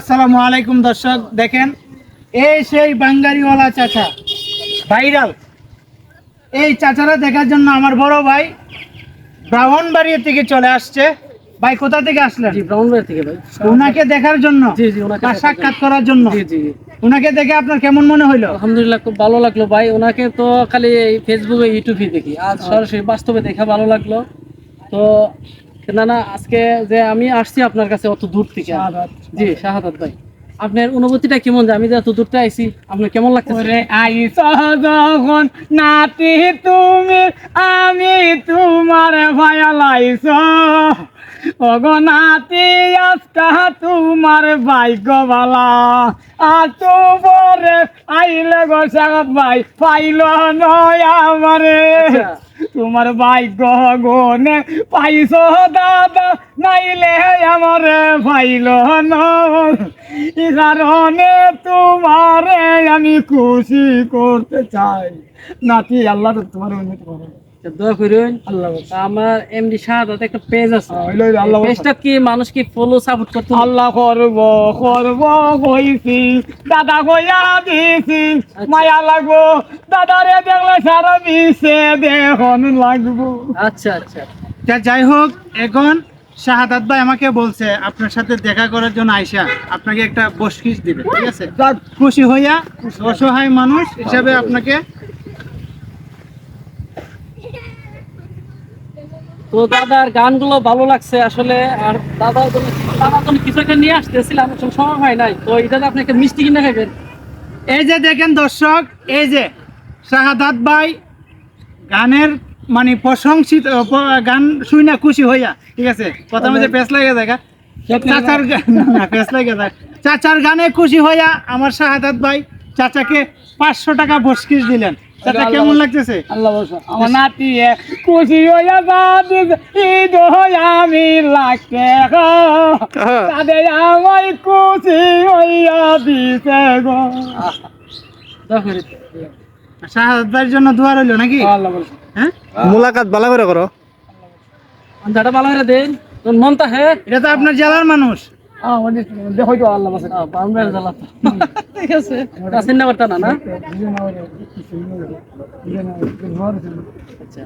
আসসালামু আলাইকুম দর্শক দেখেন এই সেই বাঙ্গারিওয়ালা চাচা ভাইরাল। এই চাচারা দেখার জন্য আমার বড় ভাই ব্রাহ্মণবাড়িয়া থেকে চলে আসছে। ভাই কোথা থেকে আসলেন? জি ব্রাউনবাড়ি থেকে ভাই। ওনাকে দেখার জন্য? জি জি ওনাকে সাক্ষাৎ করার জন্য? জি জি। ওনাকে দেখে আপনার কেমন মনে হইল? আলহামদুলিল্লাহ খুব ভালো লাগল ভাই। ওনাকে তো খালি এই ফেসবুকে ইউটিউবে দেখি। আর সরাসরি বাস্তবে দেখা ভালো লাগল। তো না না আজকে যে আমি আসছি আপনার কাছে অত দূর থেকে। জি শাহাদাত ভাই। আপনার অনুভূতিটা কেমন যে আমি যে এত দূরতে আইছি আপনার কেমন লাগতেছে? আইস যখন নাতি তুমি আমি তোমার ভায়া লাইছ ওগো নাতি আজকা তোমার ভাগ্য বালা আর তোরে আইলে গো সাগত ভাই পাইল নয় আমারে। আচ্ছা। তোমার ভাই গনে পাইছ দাদা, নাইলে আমার পাইল কারণে তোমারে আমি খুশি করতে চাই। নাতি, আল্লাহ তোমার উন্নতি করে দোয়া করুন আমার এমডি একটা পেজ আছে। পেজটা কি? মানুষ কি ফলো সাপোর্ট করতে? আল্লাহ করব করব কইছি দাদা কইয়া দিছি মায়া লাগবো দাদারে দেখলে সারা বিশ্বে দেখন লাগবো। আচ্ছা আচ্ছা। তা যাই হোক এখন শাহাদাত ভাই আমাকে বলছে আপনার সাথে দেখা করার জন্য আইসা আপনাকে একটা বসকিস দিবে ঠিক আছে? খুশি হইয়া অসহায় মানুষ হিসাবে আপনাকে তো দাদার গানগুলো ভালো লাগছে আসলে আর দাদা দাদা তো কিছু একটা নিয়ে আসতেছিলাম সময় হয় নাই। তো এটা আপনি একটা মিষ্টি কিনে খাবেন এই যে দেখেন দর্শক এই যে শাহাদাত ভাই গানের মানে প্রশংসিত গান শুই না খুশি হইয়া ঠিক আছে? কথা মধ্যে পেস লাগে দেখা। চাচার না, পেস লাগে যায় চাচার গানে খুশি হইয়া আমার শাহাদাত ভাই চাচাকে পাঁচশো টাকা বসকিস দিলেন। চাচা কেমন লাগতেছে? আল্লাহ বসা আমার নাতি খুশি হইয়া বাদ ঈদ হইয়া আমি লাগতে তাদের আমার খুশি হইয়া গো। জন্য দোয়া রইল নাকি? আল্লাহ বসা হ্যাঁ? মুলাকাত ভালো করে করো। দাদা ভালো করে দেন তোর মনটা হ্যাঁ। এটা তো আপনার জেলার মানুষ। হয়তো আল্লাহ বসা। বাউন্ডারি জ্বালা ঠিক আছে। চিন্তা করতে না? না আচ্ছা।